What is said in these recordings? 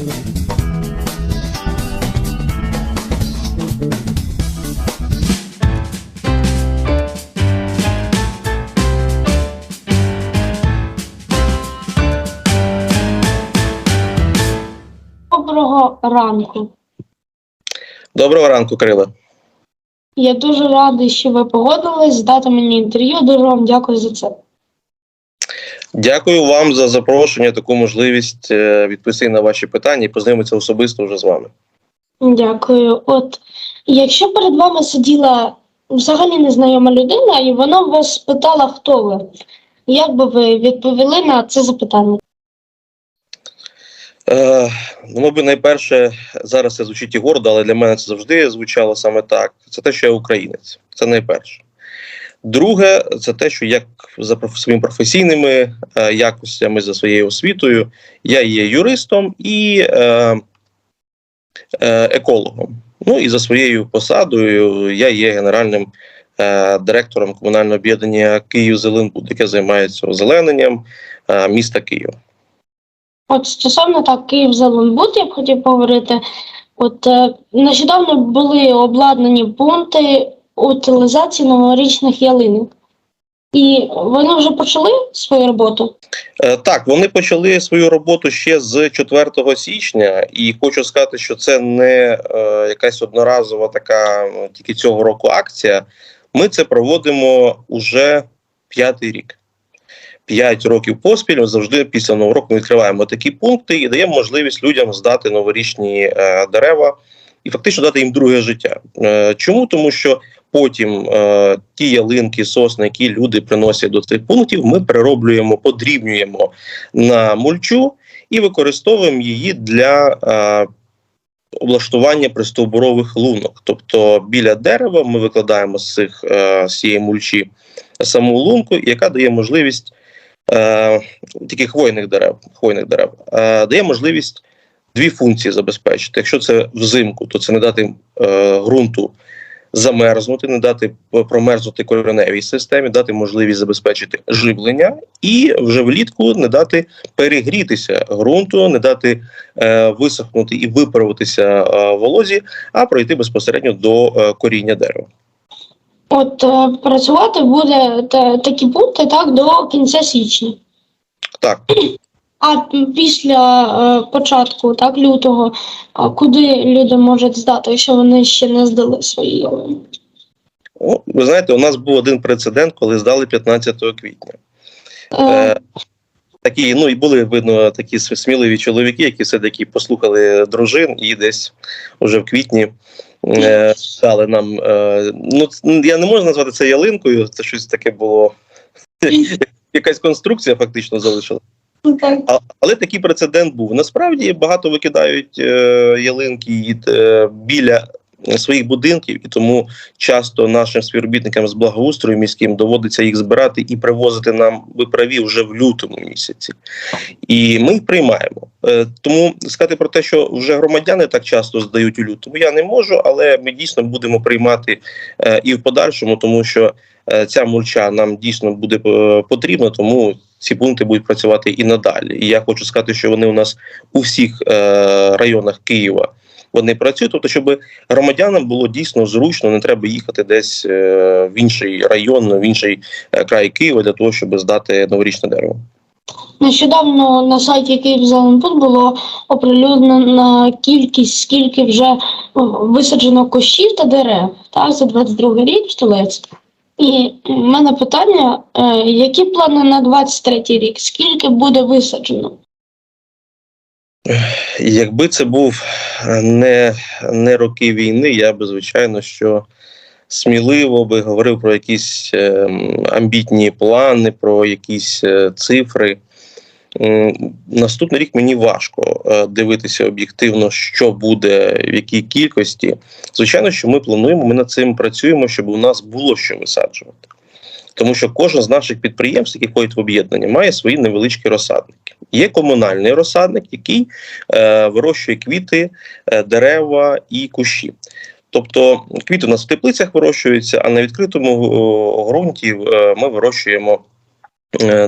Доброго ранку. Доброго ранку, Кирило. Я дуже радий, що ви погодились дати мені інтерв'ю. Дуже вам дякую за це. Дякую вам за запрошення, таку можливість е, відповісти на ваші питання і познайомитися особисто вже з вами. Дякую. От якщо перед вами сиділа взагалі незнайома людина, і вона вас спитала, хто ви, як би ви відповіли на це запитання? Е, ну, мабуть, найперше, зараз це звучить і гордо, але для мене це завжди звучало саме так. Це те, що я українець. Це найперше. Друге, це те, що як за своїми професійними е, якостями, за своєю освітою, я є юристом і е, е, екологом. Ну і за своєю посадою я є генеральним е, директором комунального об'єднання Київ Зеленбуд, яке займається озелененням е, міста Києва. От стосовно так Київ Зеленбуд, я б хотів поговорити. От е, нещодавно були обладнані пункти утилізації новорічних ялинок. І вони вже почали свою роботу. Е, Так, вони почали свою роботу ще з 4 січня, і хочу сказати, що це не е, якась одноразова така тільки цього року акція. Ми це проводимо уже п'ятий рік. П'ять років поспіль завжди після нового року ми відкриваємо такі пункти і даємо можливість людям здати новорічні е, дерева і фактично дати їм друге життя. Чому? Тому що потім е, ті ялинки, сосни, які люди приносять до цих пунктів, ми перероблюємо, подрібнюємо на мульчу і використовуємо її для е, облаштування пристовбурових лунок. Тобто біля дерева ми викладаємо з цих е, з цієї мульчі саму лунку, яка дає можливість е, тільки хвойних дерев, хвойних дерев, е, дає можливість дві функції забезпечити. Якщо це взимку, то це не дати е, ґрунту замерзнути, не дати промерзнути кореневій системі, дати можливість забезпечити живлення, і вже влітку не дати перегрітися ґрунту, не дати е, висохнути і випаруватися е, волозі, а пройти безпосередньо до е, коріння дерева. От е, працювати буде та, такі пункти так до кінця січня. Так, А після е, початку, так, лютого, а куди люди можуть здати, якщо вони ще не здали свої ви знаєте, у нас був один прецедент, коли здали 15 квітня. Е, Е, такі, ну і були видно такі сміливі чоловіки, які все таки послухали дружин і десь уже в квітні е, дали нам. Е, ну, я не можу назвати це ялинкою, це щось таке було. Якась конструкція фактично залишила. Так. А, але такий прецедент був. Насправді багато викидають е, ялинки е, біля своїх будинків, і тому часто нашим співробітникам з благоустрою міським доводиться їх збирати і привозити нам ви праві вже в лютому місяці. І ми їх приймаємо. Е, тому сказати про те, що вже громадяни так часто здають у лютому, я не можу, але ми дійсно будемо приймати е, і в подальшому, тому що е, ця мульча нам дійсно буде е, потрібна, тому ці пункти будуть працювати і надалі. І я хочу сказати, що вони у нас у всіх е, районах Києва. Вони працюють, тобто, щоб громадянам було дійсно зручно, не треба їхати десь е, в інший район, в інший е, край Києва для того, щоб здати новорічне дерево. Нещодавно на сайті Київ Зеленбуд було оприлюднена кількість, скільки вже висаджено кущів та дерев так, за 22 рік в столиці. І в мене питання: е, які плани на 23 рік? Скільки буде висаджено? Якби це був е, не, не роки війни, я би звичайно що сміливо би говорив про якісь е, амбітні плани, про якісь е, цифри. М, Наступний рік мені важко е, дивитися об'єктивно, що буде в якій кількості. Звичайно, що ми плануємо, ми над цим працюємо, щоб у нас було що висаджувати. Тому що кожен з наших підприємств, які входять в об'єднання, має свої невеличкі розсадники. Є комунальний розсадник, який е, вирощує квіти, е, дерева і кущі. Тобто квіти у нас в теплицях вирощуються, а на відкритому ґрунті е, ми вирощуємо е,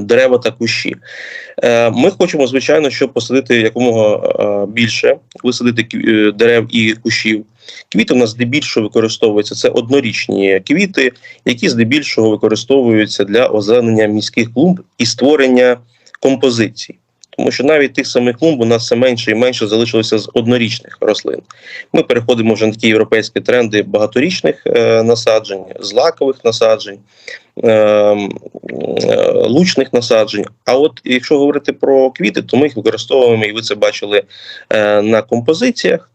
дерева та кущі. Е, Ми хочемо, звичайно, щоб посадити якомога е, більше, висадити е, дерев і кущів. Квіти у нас здебільшого використовуються це однорічні квіти, які здебільшого використовуються для озеленення міських клумб і створення композицій. Тому що навіть тих самих клумб у нас все менше і менше залишилося з однорічних рослин. Ми переходимо вже на такі європейські тренди багаторічних е, насаджень, злакових насаджень, е, е, лучних насаджень. А от якщо говорити про квіти, то ми їх використовуємо, і ви це бачили е, на композиціях.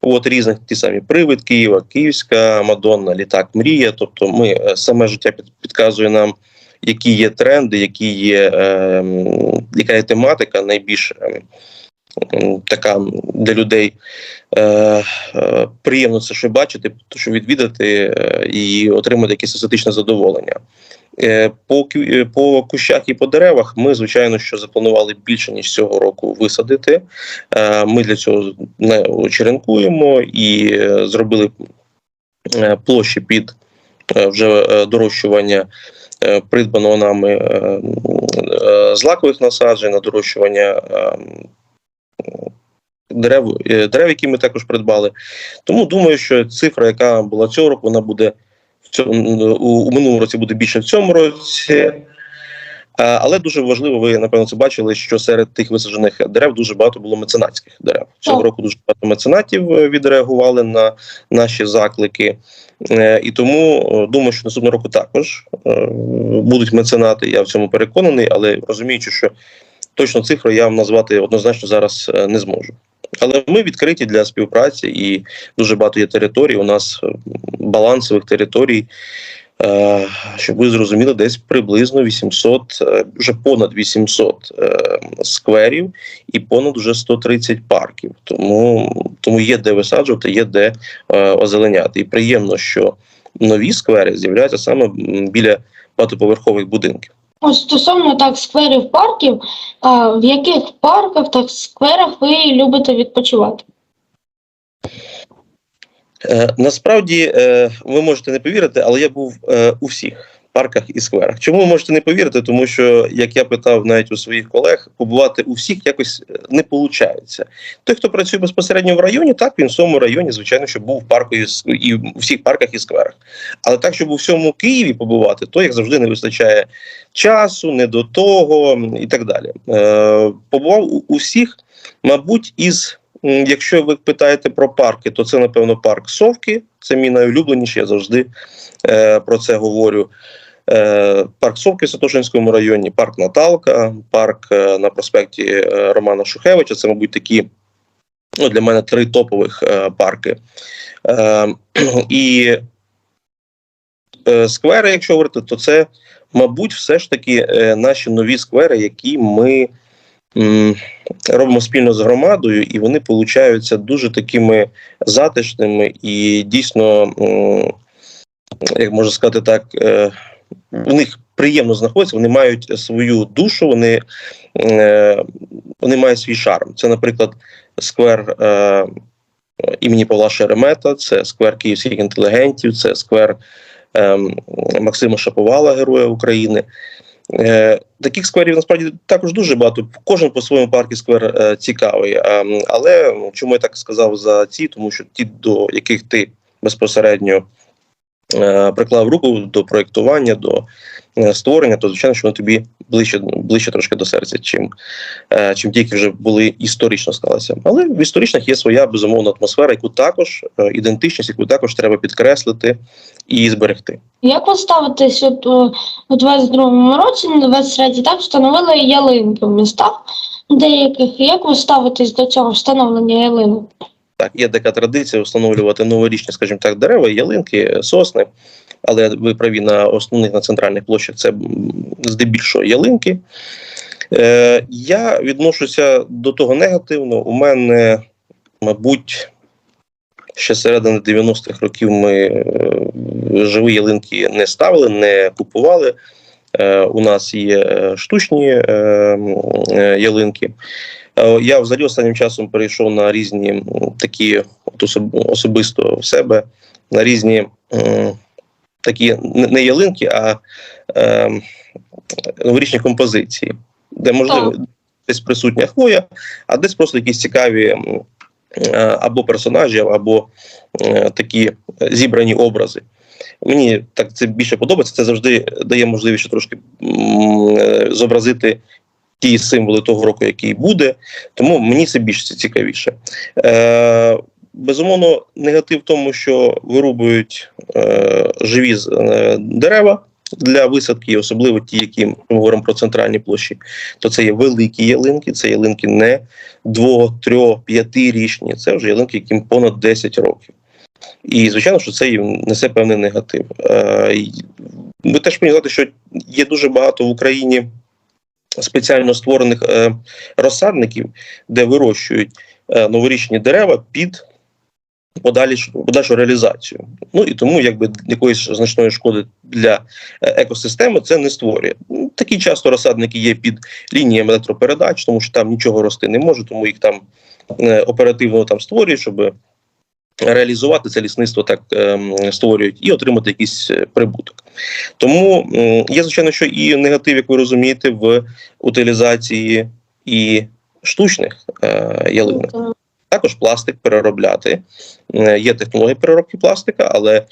От різних ті самі привид Києва, Київська Мадонна, літак Мрія. Тобто, ми е, саме життя підказує нам, які є тренди, які є, е, яка є тематика найбільш е, м, така для людей е, е, приємно це що бачити, що відвідати е, і отримати якесь естетичне задоволення. Е, По, е, по кущах і по деревах ми, звичайно, що запланували більше ніж цього року висадити. Е, Ми для цього не черенкуємо і зробили площі під вже дорощування придбаного нами злакових насаджень на дорощування е, м, дерев, е, дерев, які ми також придбали. Тому думаю, що цифра, яка була цього року, вона буде в цьому у, у минулому році буде більше в цьому році. Але дуже важливо, ви напевно це бачили, що серед тих висаджених дерев дуже багато було меценатських дерев. Цього року дуже багато меценатів е, відреагували на наші заклики. Е, І тому думаю, що наступного року також будуть меценати. Я в цьому переконаний, але розуміючи, що точно цифру я вам назвати однозначно зараз е, не зможу. Але ми відкриті для співпраці, і дуже багато є територій. У нас балансових територій, е, щоб ви зрозуміли, десь приблизно 800, е, вже понад 800 е, скверів і понад уже 130 парків. Тому, тому є де висаджувати, є де озеленяти. І приємно, що нові сквери з'являються саме біля багатоповерхових будинків. Ось стосовно так скверів парків, а, в яких парках та скверах ви любите відпочивати? Е, насправді е, ви можете не повірити, але я був е, у всіх парках і скверах. Чому ви можете не повірити? Тому що, як я питав навіть у своїх колег, побувати у всіх якось е, не виходить. Той, хто працює безпосередньо в районі, так він в своєму районі, звичайно, що був в парку і, і у всіх парках і скверах. Але так, щоб у всьому Києві побувати, то як завжди не вистачає часу, не до того і так далі. Е, побував у усіх, мабуть, із Якщо ви питаєте про парки, то це напевно парк Совки. Це мій найулюбленіший. Я завжди е, про це говорю. Е, парк Совки в Святошинському районі, парк Наталка, парк е, на проспекті е, Романа Шухевича. Це, мабуть, такі ну, для мене три топових парки. І сквери, якщо говорити, то це, мабуть, все ж таки наші нові сквери, які ми. робимо спільно з громадою, і вони получаються дуже такими затишними і дійсно, як можна сказати так, в них приємно знаходиться, вони мають свою душу, вони, е, вони мають свій шарм. Це, наприклад, сквер е, імені Павла Шеремета, це сквер київських інтелігентів, це сквер е, Максима Шаповала, Героя України. Е, Таких скверів насправді також дуже багато. Кожен по своєму парку сквер е, цікавий. Е, але чому я так сказав за ці? Тому що ті, до яких ти безпосередньо приклав руку до проєктування, до е, створення, то звичайно, що вони тобі ближче, ближче трошки до серця, чим, е, чим ті, які вже були історично склалися. Але в історичних є своя безумовна атмосфера, яку також е, ідентичність, яку також треба підкреслити і зберегти. Як ви ставитесь от, у 22-му році, на 23-й так встановили ялинки в містах деяких. Як ви ставитесь до цього встановлення ялинок? Так, є така традиція встановлювати новорічні, скажімо так, дерева, ялинки, сосни. Але ви праві на основних на центральних площах це здебільшого ялинки. Е, я відношуся до того негативно. У мене, мабуть, ще середини 90-х років ми е, живі ялинки не ставили, не купували. Е, у нас є штучні е, е, ялинки. Е, Я взагалі останнім часом перейшов на різні такі от особисто в себе на різні такі не ялинки, а е, новорічні композиції, де можливо десь присутня хвоя, а десь просто якісь цікаві е, або персонажі, або е, такі зібрані образи. Мені так це більше подобається. Це завжди дає можливість трошки м, е, зобразити ті символи того року, який буде. Тому мені це більше цікавіше. Е, безумовно, негатив в тому, що вирубують е, живі е, дерева для висадки, особливо ті, які ми говоримо про центральні площі, то це є великі ялинки, це ялинки не дво, трьох, п'ятирічні, це вже ялинки, яким понад 10 років. І звичайно, що це їм несе певний негатив. Е, ви теж повинні знати, що є дуже багато в Україні спеціально створених е, розсадників, де вирощують е, новорічні дерева під подальшу, подальшу реалізацію. Ну і тому якби якоїсь значної шкоди для е, екосистеми це не створює. Ну, Такі часто розсадники є під лініями електропередач, тому що там нічого рости не може, тому їх там оперативно там створюють, щоб реалізувати це лісництво так ем, створюють і отримати якийсь е, прибуток. Тому є, звичайно, що і негатив, як ви розумієте, в утилізації і штучних е, ялинок. Також пластик переробляти. Е, Є технологія переробки пластика, але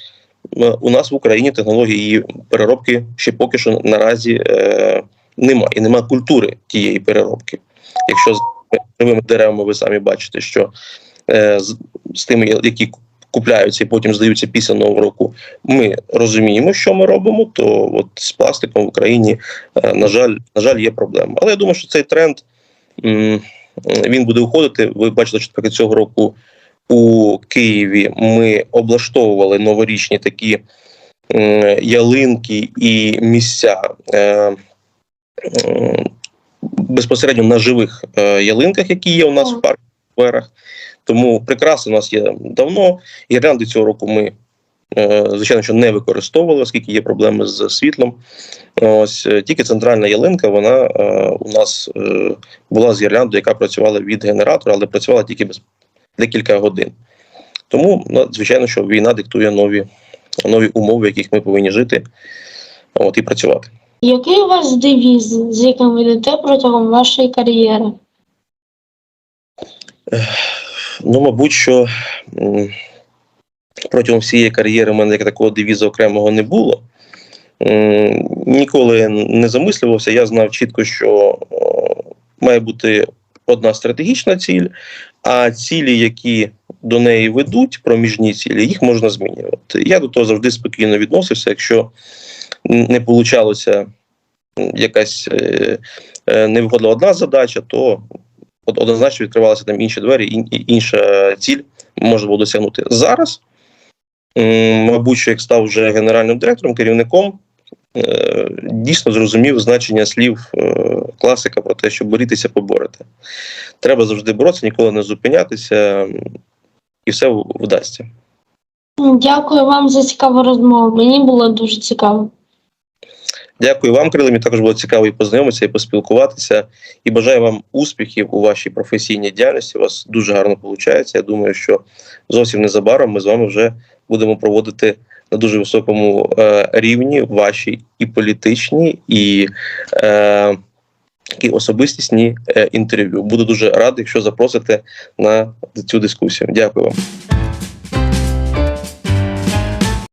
у нас в Україні технології її переробки ще поки що наразі е, немає. І немає культури тієї переробки. Якщо з живими деревами ви самі бачите, що е, з, тими, які купляються і потім здаються після нового року, ми розуміємо, що ми робимо, то от з пластиком в Україні, е, на жаль, на жаль, є проблема. Але я думаю, що цей тренд. він буде уходити. Ви бачите, що таки цього року у Києві ми облаштовували новорічні такі ялинки і місця е, безпосередньо на живих е, ялинках, які є у нас в парку скверах. Тому прикраси у нас є давно. Гірлянди цього року ми. е, Звичайно, що не використовували, оскільки є проблеми з світлом. Ось е, тільки центральна ялинка, вона е, у нас була з гірляндою, яка працювала від генератора, але працювала тільки без декілька годин. Тому, ну, звичайно, що війна диктує нові, нові умови, в яких ми повинні жити от, і працювати. Який у вас девіз, з яким ви йдете протягом вашої кар'єри? Ну, мабуть, що протягом всієї кар'єри в мене як такого девізу окремого не було. Ніколи не замислювався. Я знав чітко, що має бути одна стратегічна ціль, а цілі, які до неї ведуть, проміжні цілі, їх можна змінювати. Я до того завжди спокійно відносився. Якщо не получалося якась е, е, не виходила одна задача, то однозначно відкривалися там інші двері, і, інша ціль можна було досягнути. Зараз, мабуть, що як став вже генеральним директором, керівником, е, дійсно зрозумів значення слів е, класика про те, що борітися, поборете. Треба завжди боротися, ніколи не зупинятися, і все вдасться. Дякую вам за цікаву розмову. Мені було дуже цікаво. Дякую вам, Крило. Мені також було цікаво і познайомитися, і поспілкуватися. І бажаю вам успіхів у вашій професійній діяльності. У вас дуже гарно виходить. Я думаю, що зовсім незабаром ми з вами вже будемо проводити на дуже високому е, рівні ваші і політичні, і, е, і особистісні е, інтерв'ю. Буду дуже радий, якщо запросите на цю дискусію. Дякую вам.